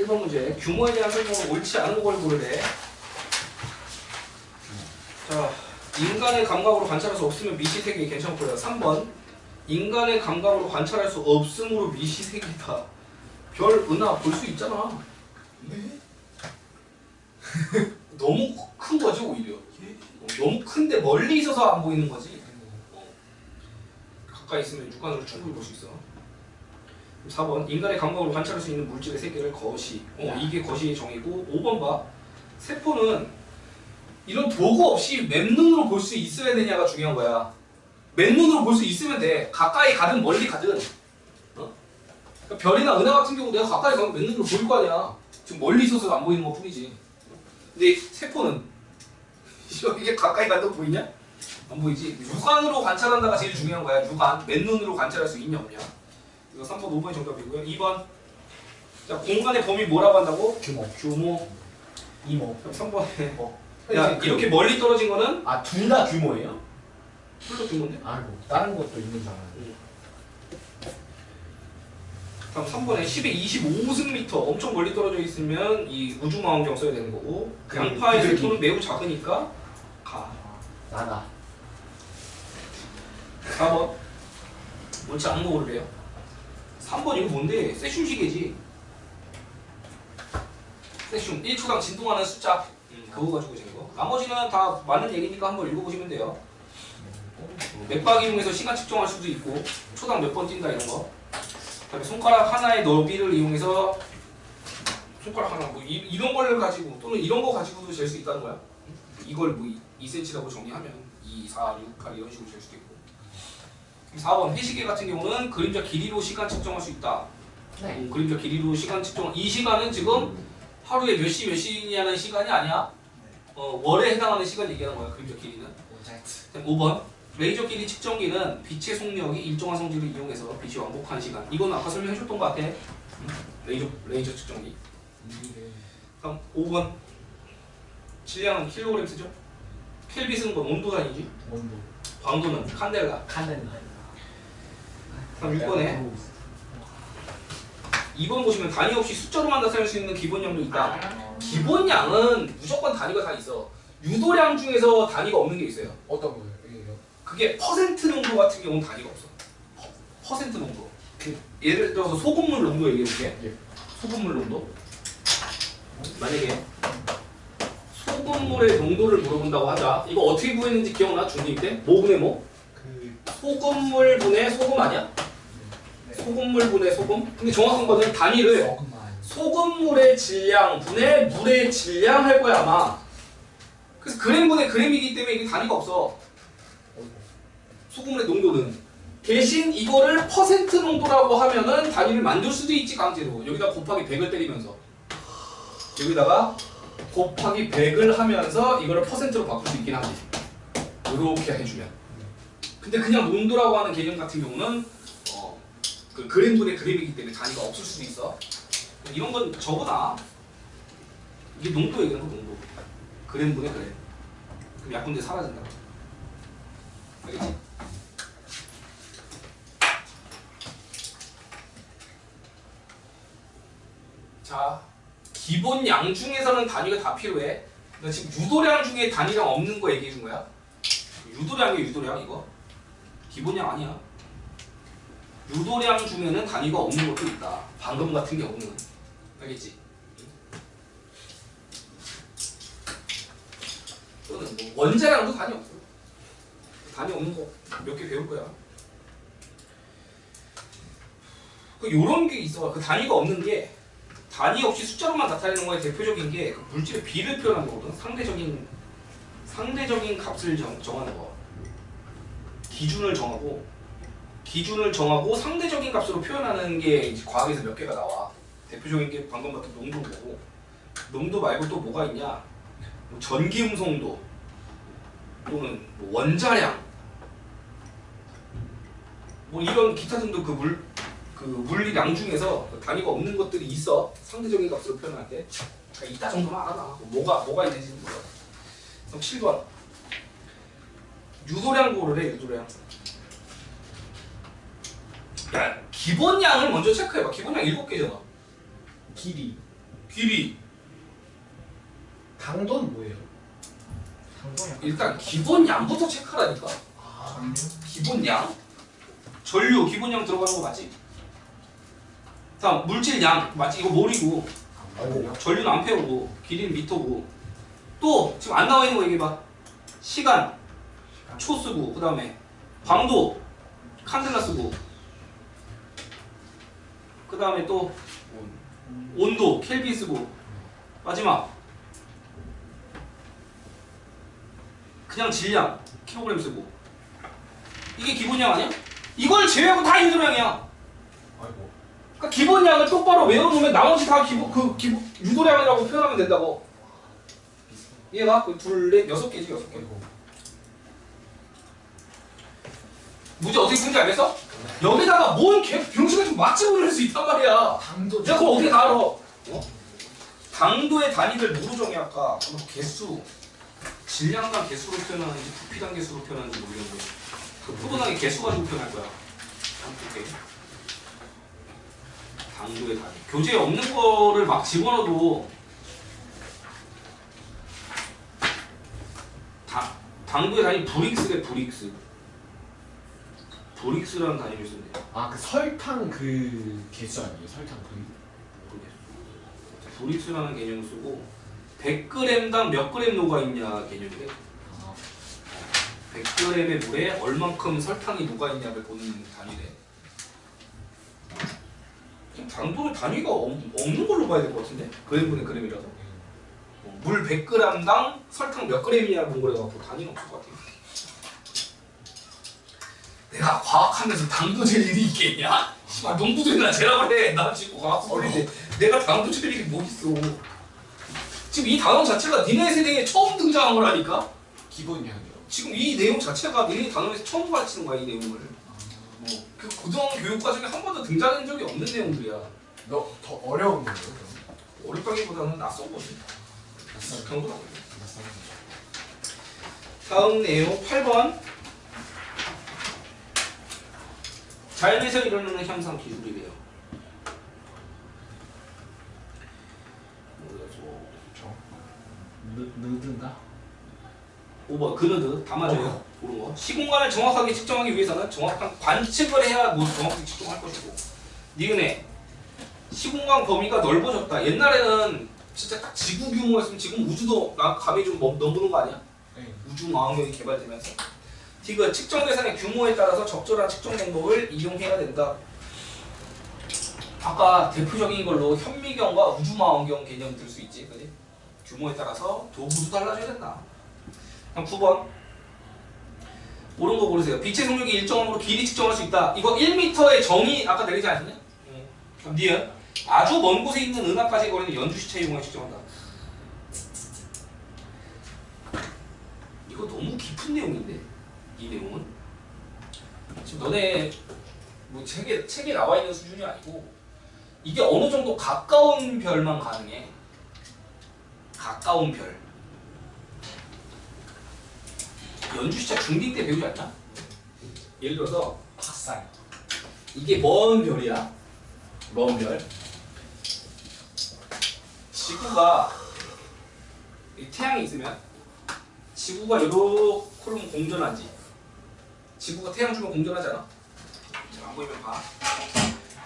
1번 문제. 규모에 대한 설명은 옳지 않은 걸 고르래 자 인간의 감각으로 관찰할 수 없으면 미시세계 괜찮고요. 3번. 인간의 감각으로 관찰할 수 없으므로 미시세계다. 별, 은하 볼 수 있잖아. 너무 큰 거지 오히려. 어, 너무 큰데 멀리 있어서 안 보이는 거지. 어. 가까이 있으면 육안으로 충분히 볼 수 있어 4번 인간의 감각으로 관찰할 수 있는 물질의 세계를 거시. 어, 이게 거시의 정의고 5번 봐. 세포는 이런 도구 없이 맨눈으로 볼 수 있어야 되냐가 중요한 거야. 맨눈으로 볼 수 있으면 돼. 가까이 가든 멀리 가든. 어? 그러니까 별이나 은하 같은 경우 내가 가까이 가면 맨눈으로 보일 거 아니야. 지금 멀리 있어서 안 보이는 것 뿐이지. 근데 세포는 이게 가까이 가도 보이냐? 안 보이지. 육안으로 관찰한다가 제일 중요한 거야. 육안. 맨눈으로 관찰할 수 있냐 없냐 이거 3번 5번이 정답이고요. 2번. 자 공간의 범위 뭐라고 한다고? 규모. 규모. 이모. 3번에 뭐. 야 이렇게 멀리 떨어진 거는? 아 둘 다 규모예요? 풀로 규모인데? 아이고 다른 것도 있는 줄 알았는데 다음 3번에 10에 25승미터 엄청 멀리 떨어져 있으면 이 우주망원경 써야 되는 거고 양파의 그들이. 세포는 매우 작으니까 가. 나다. 4번. 옳지 않은 거 고르래요 3번 이거 뭔데? 세슘 시계지. 세슘. 1초당 진동하는 숫자. 음, 그거 가지고 재는 거. 나머지는 다 맞는 얘기니까 한번 읽어보시면 돼요. 맥박 이용해서 시간 측정할 수도 있고 초당 몇 번 뛴다 이런 거. 그다음에 손가락 하나의 너비를 이용해서 손가락 하나 뭐 이, 런 걸 가지고 또는 이런 거 가지고도 잴 수 있다는 거야? 이걸 뭐 2cm라고 정의하면 2, 4, 6, 8 이런 식으로 잴 수도 있고 4번 회시계 같은 경우는 그림자 길이로 시간 측정할 수 있다. 네. 음, 그림자 길이로 시간 측정 이 시간은 지금 하루에 몇 시 몇 시냐는 시간이 아니야? 어, 월에 해당하는 시간 얘기하는 거야 그림자 길이는. 오자이트 그다음 5번 레이저 길이 측정기는 빛의 속력이 일정한 성질을 이용해서 빛이 왕복하는 시간. 이건 아까 설명해 줬던 것 같아. 음, 레이저, 레이저 측정기. 다음 5번. 질량은 킬로그램 쓰죠? 켈빗은 건 온도 단위지? 원도. 광도는 칸델라. 칸덴다 다음 6번에 2번 보시면 단위 없이 숫자로만 나타낼 수 있는 기본량도 있다 기본량은 무조건 단위가 다 있어 유도량 중에서 단위가 없는 게 있어요 어떤 거예요? 그게 퍼센트 농도 같은 경우는 단위가 없어. 퍼, 퍼센트 농도. 그 예를 들어서 소금물 농도 얘기해 볼게. 예. 소금물 농도. 만약에 소금물의 농도를 물어본다고 하자. 이거 어떻게 구했는지 기억나? 중2 때? 뭐 분의 뭐? 그 소금물 분의 소금 아니야? 네. 소금물 분의 소금? 근데 정확한 거는 단위를 소금물의 질량 분의 물의 질량 할 거야 아마. 그래서 그램 분의 그램이기 때문에 이게 단위가 없어. 소금물의 농도는 대신 이거를 퍼센트 농도라고 하면은 단위를 만들 수도 있지 강제로 여기다 곱하기 100을 때리면서 여기다가 곱하기 100을 하면서 이거를 퍼센트로 바꿀 수 있긴 하지 이렇게 해주면 근데 그냥 농도라고 하는 개념 같은 경우는 어, 그 그램분의 그램이기 때문에 단위가 없을 수도 있어 이런 건 저보다 이게 농도 얘기하는 거 농도 그램 분의 그램 그럼 약분돼 사라진다 알겠지? 자, 기본 양 중에서는 단위가 다 필요해. 나 지금 유도량 중에 단위량 없는 거 얘기해 준 거야. 유도량이 유도량 이거. 기본량 아니야. 유도량 중에는 단위가 없는 것도 있다. 방금 같은 경우는. 알겠지? 또는 뭐 원자량도 단위 없어. 단위 없는 거 몇 개 배울 거야. 그 요런 게 있어. 그 단위가 없는 게 단위 없이 숫자로만 나타내는 거에 대표적인 게 그 물질의 비를 표현하는 거거든. 상대적인 상대적인 값을 정, 정하는 거. 기준을 정하고 기준을 정하고 상대적인 값으로 표현하는 게 과학에서 몇 개가 나와. 대표적인 게 방금 봤던 농도고. 농도 말고 또 뭐가 있냐? 뭐 전기 음성도 또는 뭐 원자량. 뭐 이런 기타 등등 그물 그 물리량 중에서 그 단위가 없는 것들이 있어. 상대적인 값으로 때 그러니까 이따 정도만 알아놔 뭐가 뭐가 있는지 몰라 그럼 7번. 유도량 고르래 유도량 야 기본량을 먼저 체크해봐. 기본량 7개잖아. 길이. 길이. 당도는 뭐예요? 일단 기본 양부터 체크하라니까. 아, 전류? 기본 양. 전류 기본 양 들어가는 거 맞지? 다음 물질 양. 맞지? 이거 몰이고. 아니요. 전류는 암페어고 길이는 미터고. 또 지금 안 나와 있는 거 얘기해봐. 시간. 초 쓰고 그 다음에 광도. 칸델라 쓰고 그 다음에 또 온도 켈빈 쓰고. 마지막. 그냥 질량 킬로그램 쓰고. 이게 기본량 아니야? 이걸 제외하고 다 유도량이야. 아이고. 그러니까 기본량을 똑바로 외워놓으면 나머지 다 기본 그 기본 유도량이라고 표현하면 된다고. 얘가? 그 둘, 넷, 여섯 개지 여섯 개 아이고. 문제 어떻게 푸는지 알겠어? 여기다가 뭔 개, 병신을 좀 맞집을 할수 있단 말이야 당도. 내가 그걸 어떻게 다 알아? 어? 당도의 단위를 뭐로 아까? 뭐 개수 질량당 개수로 표현하는지 부피당 개수로 표현하는지 모르겠는데 그 포도당의 개수 가지고 표현할 거야 오케이. 당도의 단위 교재에 없는 거를 막 집어넣어도 다, 당도의 단위 브릭스래 브릭스 브릭스라는 단위를 쓴대 아, 그 설탕 그 개수 아니에요? 설탕 그. 모르겠어. 브릭스라는 개념을 쓰고 100g당 몇 그램 녹아 있냐 개념이래. 아, 100g의 물에 얼만큼 설탕이 녹아 있냐를 보는 단위래. 그럼 당도의 단위가 없, 없는 걸로 봐야 될 것 같은데? 그램분의 그램이라서. 어, 물 100g당 설탕 몇 그램이냐 본 거래 갖고 단위는 없을 것 같아. 내가 과학하면서 당도 잴 일이 있겠냐? 씨발 농부들이나 재라고 해. 나 지금 과학 소리인데 내가 당도 잴 일이 뭐 있어? 지금 이 단어 자체가 니네 세대에 처음 등장한 거라니까? 기본량이요. 지금 이 내용 자체가 니네 단어에서 처음 가르치는 거야 이 내용을. 뭐, 그 고등학교 교육 과정에 한 번도 등장한 적이 없는 내용들이야. 너 더 어려운 거예요, 그럼? 어렵다기보다는 낯선 거지. 낯선 건 아니야. 낯선 거. 다음 내용 8번 자연에서 일어나는 현상 기술이래요. 느든가? 5번 그르드 다 맞아요. 모르는 거. 시공간을 정확하게 측정하기 위해서는 정확한 관측을 해야 모두 정확히 측정할 것이고. 니은에 시공간 범위가 넓어졌다. 옛날에는 진짜 딱 지구 규모였으면 지금 우주도 나 감이 좀 넘- 넘보는 거 아니야? 네. 우주 망원경이 개발되면서 디귿 측정 대상의 규모에 따라서 적절한 측정 방법을 이용해야 된다. 아까 대표적인 걸로 현미경과 우주망원경 개념 들 수 있지, 그지? 규모에 따라서 도구도 달라져야 된다. 그럼 9번 옳은 거 고르세요. 빛의 속력이 일정으로 길이 측정할 수 있다. 이거 1m의 정의 아까 내리지 않았냐? 응. 그럼 니은 아주 먼 곳에 있는 은하까지 거리는 연주 시체 이용해 측정한다. 이거 너무 깊은 내용인데 너네 뭐 책에 책에 나와 있는 수준이 아니고 이게 어느 정도 가까운 별만 가능해 가까운 별 연주시차 중딩 때 배우지 않나? 예를 들어서 학살. 이게 먼 별이야 먼 별. 지구가 이 태양이 있으면 지구가 요렇게 공전하지. 지구가 태양 주변 공전하잖아. 자, 안 보이면 봐.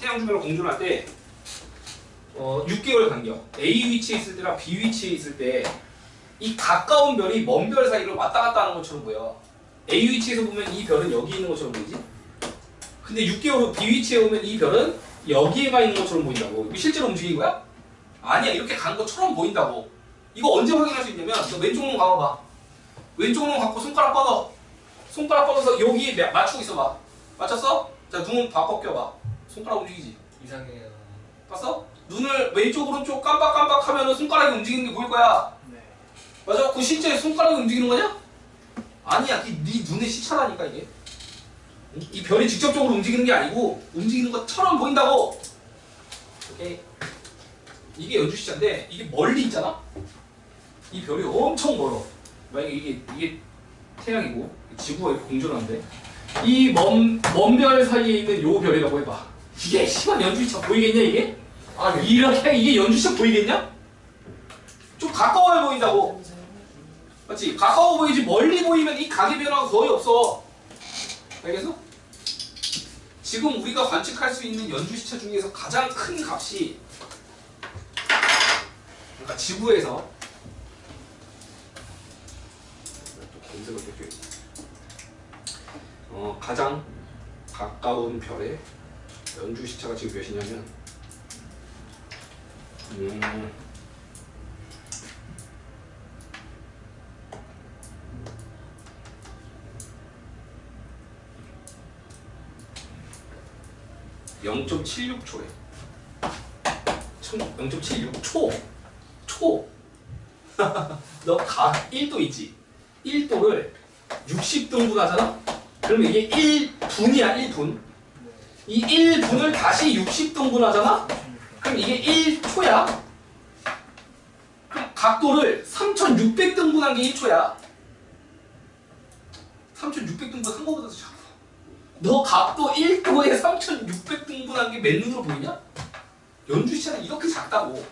태양 주변을 공전할 때 어, 6개월 간격 A 위치에 있을 때랑 B 위치에 있을 때 이 가까운 별이 먼 별 사이를 왔다 갔다 하는 것처럼 보여. A 위치에서 보면 이 별은 여기 있는 것처럼 보이지? 근데 6개월 후 B 위치에 오면 이 별은 여기에 가 있는 것처럼 보인다고. 이거 실제로 움직인 거야? 아니야. 이렇게 간 것처럼 보인다고. 이거 언제 확인할 수 있냐면 너 왼쪽 눈 감아봐. 왼쪽 눈 감고 손가락 뻗어. 손가락 뻗어서 여기에 매- 맞추고 있어봐. 맞췄어? 자, 눈 바꿔 껴봐. 손가락 움직이지. 이상해요. 봤어? 눈을 왼쪽 오른쪽 깜빡깜빡 하면 손가락이 움직이는 게 보일 거야. 네. 맞아? 그 실제 손가락이 움직이는 거냐? 아니야. 네, 네 눈의 시차라니까 이게. 응? 이 별이 직접적으로 움직이는 게 아니고 움직이는 것처럼 보인다고. 오케이. 이게 연주 시차인데 이게 멀리 있잖아. 이 별이 엄청 멀어. 만약에 이게 이게 태양이고 지구가 이렇게 공전하는데 이 먼 먼별 사이에 있는 요 별이라고 해봐. 이게 시간 연주 시차 보이겠냐 이게? 아 네. 이렇게 이게 연주시차 보이겠냐? 좀 가까워 보인다고. 맞지? 가까워 보이지 멀리 보이면 이 각의 변화가 거의 없어. 알겠어? 지금 우리가 관측할 수 있는 연주시차 중에서 가장 큰 값이 그러니까 지구에서 또 검색을 좀 어, 가장 가까운 별의 연주 시차가 지금 몇이냐면 음, (0.76초에) 0.76초 초. 너각 1도 있지? 1도를 60등분 하잖아? 그러면 이게 1분이야 1분 이 1분을 다시 60등분 하잖아? 그럼 이게 1초야. 그럼 각도를 3600등분한 게 1초야. 3600등분 한 거보다 더 작아. 너 각도 1도에 3600등분한 게 맨 눈으로 보이냐? 연주 시차는 이렇게 작다고.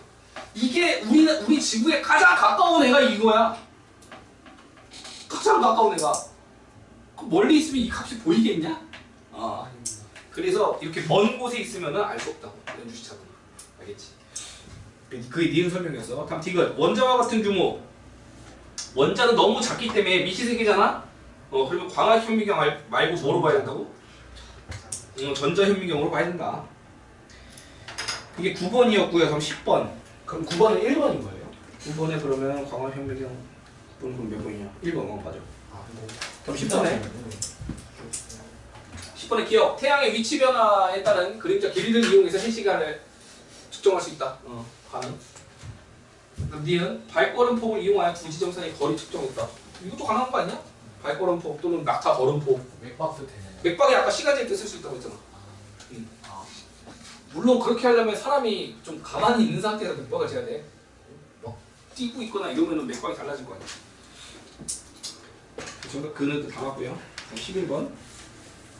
이게 우리 우리 지구에 가장 가까운 애가 이거야. 가장 가까운 애가. 그 멀리 있으면 이 값이 보이겠냐? 아. 그래서 이렇게 먼 곳에 있으면은 알수 없다고 연주시차도 알겠지? 그게 니은 설명이었어. 다음 디귿 원자와 같은 규모. 원자는 너무 작기 때문에 미시세계잖아. 어 그러면 광학 현미경 말- 말고 뭐로 봐야 된다고? 음, 전자 현미경으로 봐야 된다. 이게 9번이었고요. 그럼 10번. 그럼 9번은 1번인 거예요? 9번에 그러면 광학 현미경 9번 그럼 몇 번이냐? 1번 어 맞아. 아 근데 그럼 10번에 10번의 기억. 태양의 위치 변화에 따른 그림자 길이를 이용해서 실시간을 측정할 수 있다. 어, 가능. 그럼 니은 발걸음 폭을 이용하여 두 지점선의 거리 측정했다. 이것도 가능한 거 아니야? 발걸음 폭 또는 낙타 걸음 폭. 맥박도 되나요? 맥박이 아까 시간 잴때쓸 수 있다고 했잖아. 음. 물론 그렇게 하려면 사람이 좀 가만히 있는 상태에서 맥박을 재야 돼. 막 뛰고 있거나 이러면 맥박이 달라질 거 아니야. 정답 그는 다 맞고요. 11번.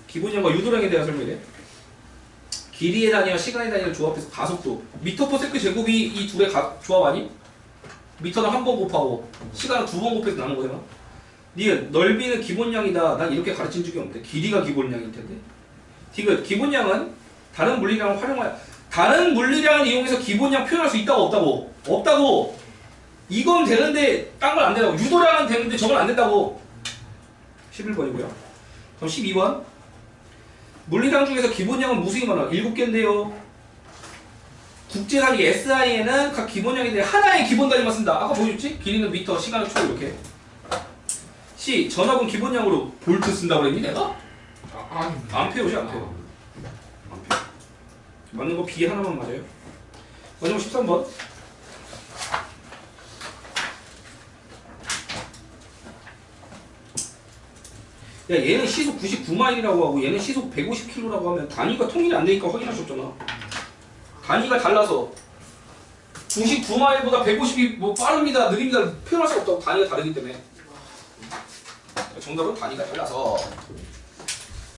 기본형과 유도량에 대한 설명이래. 길이의 단위와 시간의 단위를 조합해서 가속도. 미터 퍼 세크 제곱이 이 둘의 가, 조합 아니? 미터는 한 번 곱하고 시간은 두 번 곱해서 나눈 거잖아. 니은 넓이는 기본량이다. 난 이렇게 가르친 적이 없는데 길이가 기본량일 텐데. 디귿 기본량은 다른 물리량을 활용하여 다른 물리량을 이용해서 기본량 표현할 수 있다고 없다고 없다고 이건 되는데 딴 건 안 된다고 유도량은 되는데 저건 안 된다고 11번이고요. 그럼 12번 물리량 중에서 기본량은 무수히 많아 7개인데요. 국제 단위 SI에는 각 대해 하나의 기본 단위만 쓴다. 아까 보여줬지? 길이는 미터, 시간은 초 이렇게. C 전압은 기본량으로 볼트 쓴다고 그랬니 내가? 아 암페어지 암페어. 암페어. 맞는 거 B 하나만 맞아요. 마지막 13번. 야 얘는 시속 99마일이라고 하고 얘는 시속 150km라고 하면 단위가 통일이 안 되니까 확인할 수 없잖아. 단위가 달라서 99마일보다 150이 뭐 빠릅니다, 느립니다 표현할 수 없다고 단위가 다르기 때문에. 정답은 단위가 달라서